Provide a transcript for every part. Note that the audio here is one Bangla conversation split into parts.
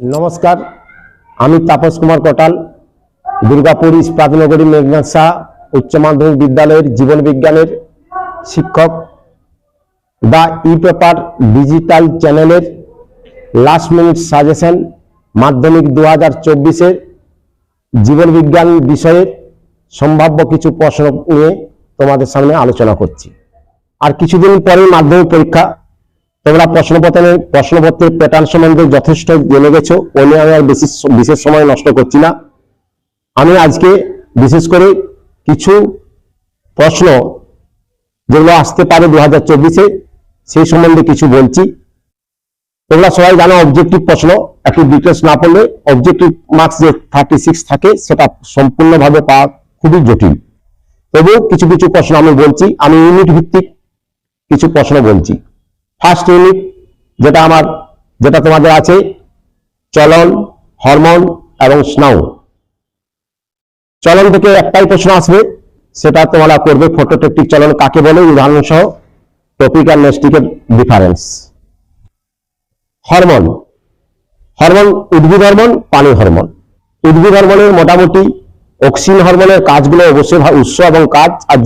নমস্কার, আমি তাপস কুমার কটাল, দুর্গাপুর ইস্পাতনগরী মেঘনাথ শাহ, উচ্চ মাধ্যমিক বিদ্যালয়ের জীবন বিজ্ঞানের শিক্ষক, দ্য ই পেপার ডিজিটাল চ্যানেলের লাস্ট মিনিট সাজেশন মাধ্যমিক দু হাজার চব্বিশের জীবন বিজ্ঞান বিষয়ের সম্ভাব্য কিছু প্রশ্ন নিয়ে তোমাদের সামনে আলোচনা করছি। আর কিছুদিন পরেই মাধ্যমিক পরীক্ষা তোমরা প্রশ্নপত্রের প্রশ্নপত্রের প্যাটার্ন সম্বন্ধে যথেষ্ট জেনে গেছো। ও নিয়ে আমি আর বেশি বিশেষ সময় নষ্ট করছি না। আমি আজকে বিশেষ করে কিছু প্রশ্ন যেগুলো আসতে পারে দু হাজার চব্বিশে, সেই সম্বন্ধে কিছু বলছি। তোমরা সবাই জানো অবজেক্টিভ প্রশ্ন। একটু ডিটেলস না পড়লে অবজেক্টিভ মার্কস যে থার্টি সিক্স থাকে, সেটা সম্পূর্ণভাবে পাওয়া খুবই জটিল। তবুও কিছু কিছু প্রশ্ন আমি বলছি। আমি ইউনিট ভিত্তিক কিছু প্রশ্ন বলছি। ফার্স্ট ইউনিট যেটা আমার, যেটা তোমাদের আছে, চলন, হরমোন এবং স্নায়ু। চলন থেকে একটাই প্রশ্ন আসবে, সেটা তোমরা করবে ফটোটেকটিক চলন কাকে বলে উদাহরণ সহ টপিক আর নেস্টিকের ডিফারেন্স হরমোন। হরমোন উদ্ভিদ হরমোন, পানি হরমোন। উদ্ভিদ হরমোনের মোটামুটি অক্সিন হরমোনের কাজগুলো অবশ্যই উৎস এবং কাজ, আর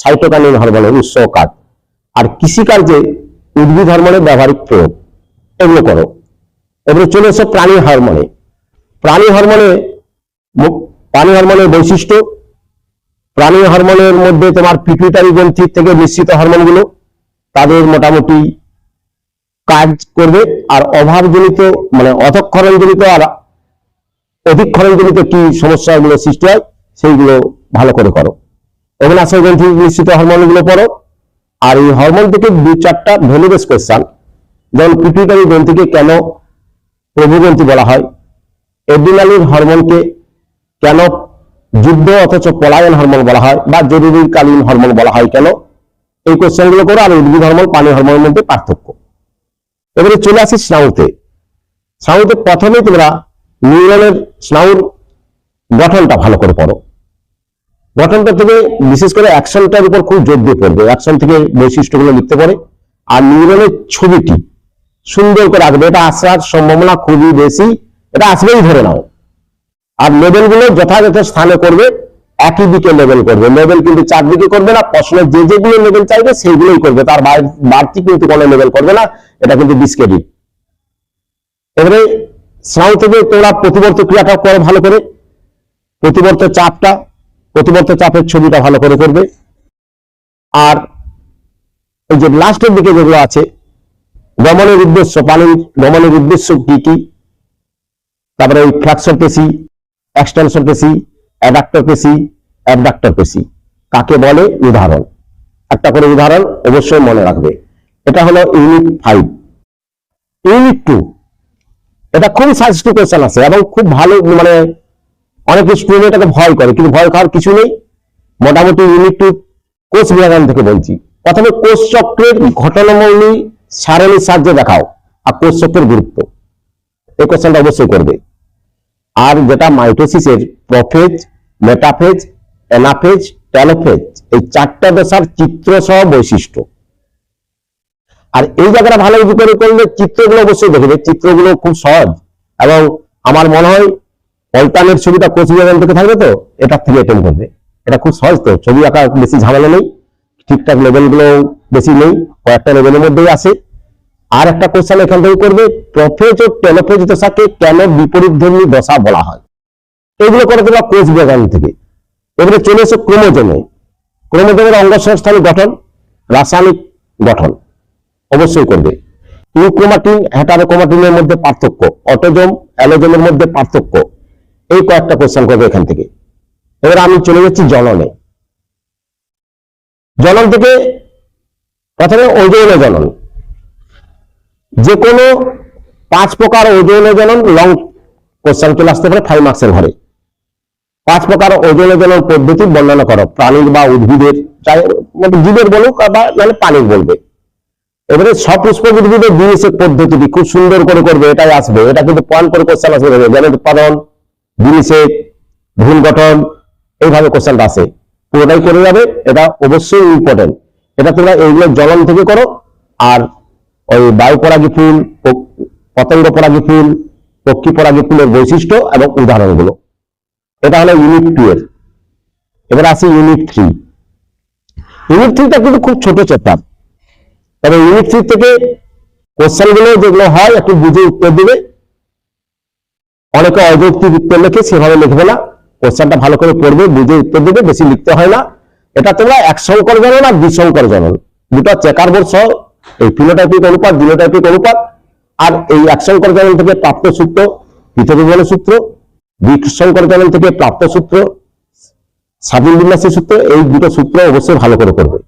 সাইটোকানিন হরমোনের উৎস কাজ। আর কৃষিকার্যে উদ্ভিদ হরমোনের ব্যবহারিক প্রয়োগ। এগুলো করো। এবারে চলে এসো প্রাণী হরমোনে প্রাণী হরমোনে প্রাণী হরমোনের বৈশিষ্ট্য। প্রাণী হরমোনের মধ্যে তোমার পিটুইটারি গ্রন্থির থেকে মিশ্রিত হরমোনগুলো তাদের মোটামুটি কাজ করবে। আর অভাবজনিত মানে অধক্ষরণজনিত আর অধিক্ষরণজনিত কি সমস্যাগুলো সৃষ্টি হয়, সেইগুলো ভালো করে করো। অগ্নাশয় গ্রন্থি মিশ্রিত হরমোনগুলো পড়ো। আর এই হরমোন থেকে দু চারটা ভ্যালুবেস কোয়েশ্চান যেমন পিটুইটারি গ্রন্থিকে কেন প্রভুগ্রন্থি বলা হয়? এড্রিনালিন হরমোনকে কেন যুদ্ধ অথচ পলায়ন হরমোন বলা হয় বা জরুরিকালীন হরমোন বলা হয় কেন? এই কোশ্চেনগুলো করো আর উদ্ভিদ হরমোন পানি হরমোনের মধ্যে পার্থক্য। এবারে চলে আসি স্নায়ুতে। স্নায়ুতে প্রথমে তোমরা নিউরনের স্নায়ুর গঠনটা ভালো করে পড়ো। গঠনটা থেকে বিশেষ করে অ্যাকশনটার উপর খুব জোর দিয়ে পড়বে। অ্যাকশন থেকে বৈশিষ্ট্যগুলো লিখতে পারে। আর নিউরনের ছবিটি সুন্দর করে আসবে এটা আসার সম্ভাবনা খুবই বেশি। এটা আসবেই ধরে নাও। আর লেভেলগুলো যথাযথ স্থানে করবে, একই দিকে লেভেল করবে। লেভেল কিন্তু চারদিকে করবে না প্রশ্নের যে যেগুলো লেভেল চাইবে, সেইগুলোই করবে। তার বাড়তি কিন্তু কোনো লেভেল করবে না। এটা কিন্তু ডিসক্রেডিট এবারে স্নায়ু থেকে তোমরা প্রতিবর্ত ক্রিয়াটা করো ভালো করে। প্রতিবর্ত চাপটা প্রতিবর্ত চাপের ছবিটা ভালো করে করবে। আর এই যে লাস্টের দিকে যেগুলো আছে, গমনের উদ্দেশ্য পানির গমনের উদ্দেশ্য কি কি? তারপরে ওই ফ্ল্যাক্সর পেশি এক্সটেনশন পেশি অ্যাডাক্টর পেশি অ্যাডাক্টর পেশি কাকে বলে? উদাহরণ। একটা করে উদাহরণ অবশ্যই মনে রাখবে। এটা হলো ইউনিট ফাইভ ইউনিট টু এটা খুবই সাজেস্টিভ কোয়েশ্চেন আছে এবং খুব ভালো মানে অনেক স্টুডেন্ট এটাকে ভয় করে, কিন্তু ভয় খাওয়ার কিছু নেই। মোটামুটি ইউনিট টু কোষ বিভাজন থেকে বলছি। প্রথমে কোষ চক্রের ঘটনামূলী সারণীর সাহায্যে দেখাও, আর কোষ চক্রের গুরুত্ব। এই কোশ্চেনটা অবশ্যই করবে। আর যেটা মাইটোসিসের প্রফেজ মেটাফেজ এনাফেজ টেলোফেজ এই চারটা দশার চিত্র সহ বৈশিষ্ট্য। আর এই জায়গাটা ভালো করে করলে চিত্রগুলো অবশ্যই দেখবে। চিত্রগুলো খুব সহজ। এবং আমার মনে হয় অল্টারনেট ছবিটা কোচ বিভাজন থেকে থাকবে তো? এটার থেকে অ্যাটেম্প করবে। এটা খুব সহজ তো, ছবি আঁকা বেশি ঝামেলা নেই, ঠিকঠাক লেভেলগুলো বেশি নেই, কয়েকটা লেভেলের মধ্যেই আসে আর একটা কোশ্চেন এখান থেকে করবে, প্রফেজ ও টেলোফেজ দশাকে কেন বিপরীত ধর্মী দশা বলা হয়? এগুলো করে দেবা কোষ বিভাজন থেকে। এবারে চলে এসে ক্রোমোজোমে। ক্রোমোজোমের অঙ্গসংস্থানের গঠন, রাসায়নিক গঠন, অবশ্যই করবে। ইউক্রোমাটিন, হ্যাটারোক্রোমাটিনের মধ্যে পার্থক্য, অটোজোম, অ্যালোজোমের মধ্যে পার্থক্য। এই কয়েকটা কোশ্চেন করবে এখান থেকে। এবার আমি চলে যাচ্ছি জননে। জনন থেকে প্রথমে ওজোন জনন। যে কোনো পাঁচ প্রকার ওজোন জনন লং কোশ্চেন চলে আসতে পারে ফাইভ মার্কসের ঘরে। পাঁচ প্রকার ওজোন জনন পদ্ধতি বর্ণনা করো। প্রাণীর বা উদ্ভিদের চাই মানে জীবের বলুক বা নাহলে পানির বলবে। এবারে সপুষ্পক উদ্ভিদের বিনিষেক পদ্ধতিটি খুব সুন্দর করে করবে, এটাই আসবে। এটা কিন্তু পয়েন্ট করে কোশ্চেন আসবে যেমন উৎপাদন। বিনিষেক ভুল গঠন, এইভাবে কোশ্চেনটা আসে পুরোটাই করে যাবে, এটা অবশ্যই ইম্পর্টেন্ট এটা তোমরা এইগুলো জ্বলন থেকে করো, আর ওই বায়ু পরাগী ফুল পতঙ্গ পরাগী ফুল পক্ষী পরাগীকুলের বৈশিষ্ট্য এবং উদাহরণগুলো। এটা হলো ইউনিট টু এর। এবার আসি ইউনিট থ্রি ইউনিট থ্রিটা কিন্তু খুব ছোট চ্যাপ্টার তবে ইউনিট থ্রি থেকে কোশ্চেনগুলো যেগুলো হয়, একটু বুঝে উত্তর দিবে। অনেকে অযৌক্তিক উত্তর লেখে সেভাবে লিখবে না। কোশ্চেনটা ভালো করে পড়বে, বুঝে উত্তর দেবে, বেশি লিখতে হয় না। এটা তোমরা এক সংকর জনন আর দ্বিসংকর জনন দুটো চেকার বোর্ড সহ, এই ফিনোটাইপিক অনুপাত জিনোটাইপিক অনুপাত, আর এই এক সংকর জনন থেকে প্রাপ্ত সূত্র পৃথক সূত্র বিসংকর জনন থেকে প্রাপ্ত সূত্র স্বাধীন বিন্যাসের সূত্র, এই দুটো সূত্র অবশ্যই ভালো করে করবে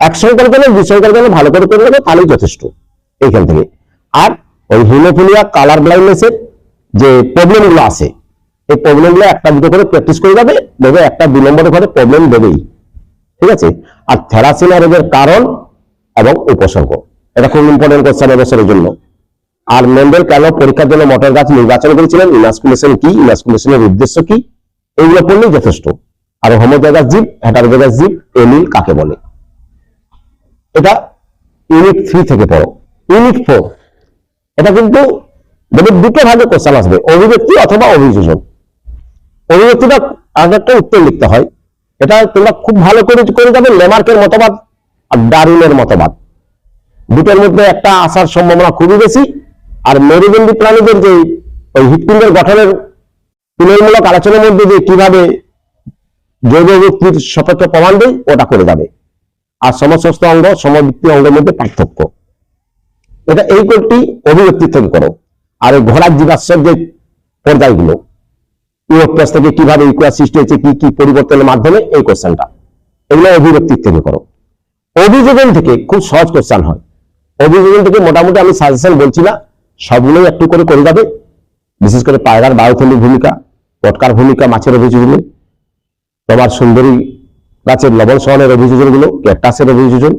এক সংকর জনন দ্বিসংকর জনন ভালো করে করে তাহলেই যথেষ্ট, এইখান থেকে। আর ওই হিমোফিলিয়া কালার ব্লাইন্ডনেসের যে প্রবলেমগুলো আছে, এই প্রবলেমগুলো একটা দুটো করে প্র্যাকটিস করে যাবে দেখবে একটা দু নম্বরের ঘরে প্রবলেম দেবেই। ঠিক আছে? আর থ্যালাসিমিয়া রোগের কারণ এবং উপসর্গ। এটা খুব ইম্পর্টেন্ট কোশ্চেন এবছরের জন্য। আর মেন্ডেল কেন পরীক্ষার জন্য মটর গাছ নির্বাচন করেছিলেন? ইনাসকুলেশন কি? ইনাসকুলেশনের উদ্দেশ্য কি? এইগুলো পড়লেই যথেষ্ট। আর হোমোজাগাস জীব হ্যাটারোজাগাস জীব এমিল কাকে বলে? এটা ইউনিট থ্রি থেকে পড়ো। ইউনিট ফোর এটা কিন্তু দেখবে দুটো ভাগে কোশ্চেন আসবে, অভিব্যক্তি অথবা অভিযোজন। অভিব্যক্তিটা একটা উত্তর লিখতে হয়। এটা তোমরা খুব ভালো করে করে যাবে লেমার্কের মতবাদ আর ডারুনের মতবাদ। দুটোর মধ্যে একটা আসার সম্ভাবনা খুবই বেশি। আর মেরুদণ্ডী প্রাণীদের যে ওই হৃৎপিণ্ডের গঠনের তুলনামূলক আলোচনার মধ্যে যে কীভাবে জৈব ব্যক্তির সপক্ষে প্রমাণ দেয়, ওটা করে যাবে। আর সমস্ত অঙ্গ সমবৃত্তি অঙ্গের মধ্যে পার্থক্য। এটা এই কোডটি অভিব্যক্তি থেকে করো। আর ওই ঘোড়ার জীবাশ্মের যে পর্যায়গুলো ইউরোপ্যাস থেকে কীভাবে ইকুয়া সৃষ্টি হয়েছে, কি কি পরিবর্তনের মাধ্যমে এই কোশ্চেনটা। এগুলো অভিব্যক্তির থেকে করো। অভিযোজন থেকে খুব সহজ কোশ্চেন হয়। অভিযোজন থেকে মোটামুটি আমি সাজেশন বলছি না, সবগুলোই একটু করে করে যাবে। বিশেষ করে পায়রার বায়ুথলির ভূমিকা, পটকার ভূমিকা, মাছের অভিযোজনে, তোমার সুন্দরী গাছের লবণ সহনের অভিযোজনগুলো ক্যাকটাসের অভিযোজন,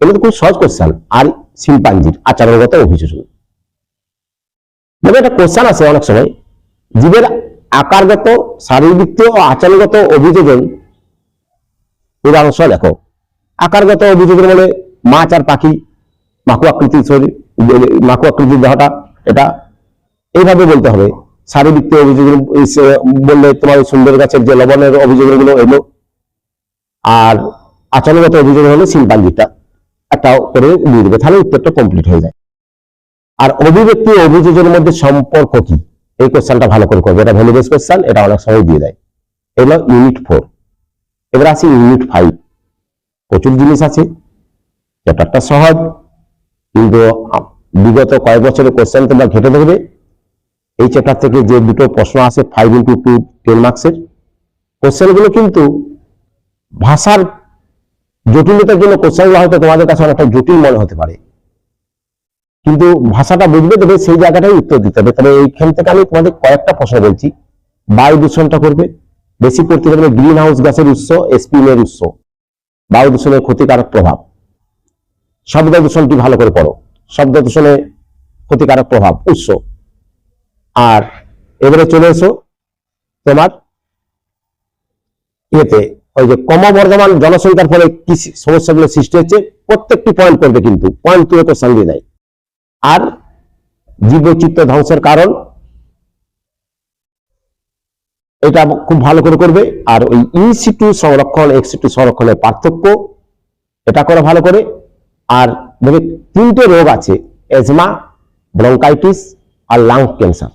এগুলো তো খুব সহজ কোশ্চেন। আর শিল্পাঞ্জির আচরণগত অভিযোজন। মানে একটা কোশ্চেন আছে অনেক সময়। জীবের আকারগত, শারীরবৃত্ত ও আচরণগত অভিযোজন উদাহরণ সহ দেখো। আকারগত অভিযোজন মানে মাছ আর পাখি মাকু আকৃতির শরীর মাকু আকৃতির দেহটা, এটা এইভাবে বলতে হবে। শারীরবৃত্ত অভিযোজন বললে তোমার সুন্দর গাছের যে লবণের অভিযোজনগুলো এলো, আর আচরণগত অভিযোজন হলো শিল্পাঞ্জিটা একটা করে দিয়ে দেবে, তাহলে উত্তরটা কমপ্লিট হয়ে যায়। আর অভিব্যক্তি ও অভিযোজনের মধ্যে সম্পর্ক কি? এই কোশ্চেনটা ভালো করে করবে। এটা ভ্যালু বেস কোশ্চেন এটা অনেক সময় দিয়ে দেয়। এগুলো ইউনিট ফোর এবার আসি ইউনিট ফাইভ প্রচুর জিনিস আছে। চ্যাপ্টারটা সহজ। কিন্তু বিগত কয়েক বছরের কোশ্চেন তোমরা ঘেটে দেখবে। এই চ্যাপ্টার থেকে যে দুটো প্রশ্ন আসে ফাইভ ইন্টু টু টেন মার্কসের কোশ্চেনগুলো কিন্তু ভাষার জটিলতার জন্য কোশ্চেনগুলো হয়তো তোমাদের কাছে অনেকটা জটিল মনে হতে পারে। কিন্তু ভাষাটা বুঝবে, তবে সেই জায়গাটাই উত্তর দিতে হবে। তবে এইখান থেকে আমি তোমাদের কয়েকটা প্রশ্ন বলছি। বায়ু দূষণটা করবে, বেশি করতে পারবে গ্রিন হাউস গ্যাসের উৎস এসপিএম উৎস। বায়ু দূষণের ক্ষতিকারক প্রভাব। শব্দ দূষণটি ভালো করে পড়ো। শব্দ দূষণে ক্ষতিকারক প্রভাব, উৎস। আর এবারে চলে এসো তোমার ইয়েতে, ওই যে ক্রমবর্ধমান জনসংখ্যার ফলে কি সমস্যাগুলো সৃষ্টি হচ্ছে। প্রত্যেকটি পয়েন্ট করবে কিন্তু পয়েন্ট তুলে কোশ্চেন সঙ্গে নেয় আর জীববৈচিত্র্য ধ্বংসের কারণ, এটা খুব ভালো করে করবে। আর ওই ইনসিটু সংরক্ষণ এক্সিটু সংরক্ষণের পার্থক্য, এটা করে ভালো করে। আর দেখবে তিনটে রোগ আছে এজমা ব্রঙ্কাইটিস আর লাং ক্যান্সার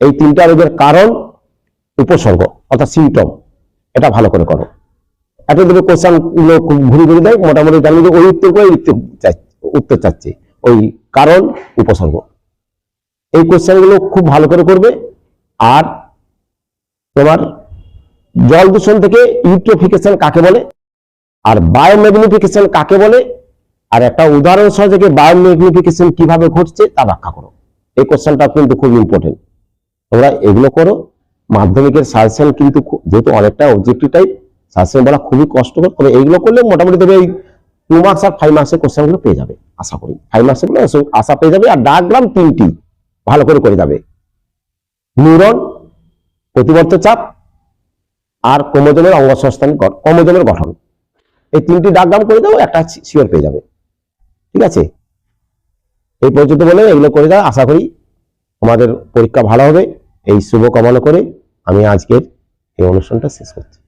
এই তিনটা রোগের কারণ, উপসর্গ অর্থাৎ সিমটম এটা ভালো করে করো। একটা দেবে কোশ্চানগুলো ঘুরে ঘুরে দেয়, মোটামুটি জানি যে ওই উত্তর করে উত্তর চাচ্ছে। ওই কারণ উপসর্গ। এই কোশ্চেনগুলো খুব ভালো করে করবে। আর তোমার জল দূষণ থেকে ইউট্রোফিকেশন কাকে বলে? আর বায়োম্যাগনিফিকেশন কাকে বলে? আর একটা উদাহরণ সহ থেকে বায়োম্যাগনিফিকেশন কীভাবে ঘটছে তা ব্যাখ্যা করো। এই কোশ্চেনটা কিন্তু খুব ইম্পর্টেন্ট তোমরা এগুলো করো। মাধ্যমিকের সাজেশন কিন্তু যেহেতু অনেকটা অবজেক্টিভ টাইপ সাজেশন বলা খুবই কষ্টকর। তবে এইগুলো করলে মোটামুটি দেবে এই টু মার্কস আর ফাইভ মার্কসের কোশ্চেনগুলো পেয়ে যাবে, আশা করি। ফাইভ মার্কসেরগুলো আশা- পেয়ে যাবে, আর ডায়াগ্রাম তিনটি, ভালো করে করে যাবে। নিউরন, প্রতিবর্ত চাপ, আর ক্রোমোজোমের অঙ্গসংস্থান ক্রোমোজোমের গঠন। এই তিনটি ডায়াগ্রাম করে দাও একটা শিওর পেয়ে যাবে। ঠিক আছে? এই পর্যন্ত বলে এগুলো করে দাও আশা করি তোমাদের পরীক্ষা ভালো হবে। এই শুভ কামনা করে আমি আজকের এই অনুষ্ঠানটা শেষ করছি।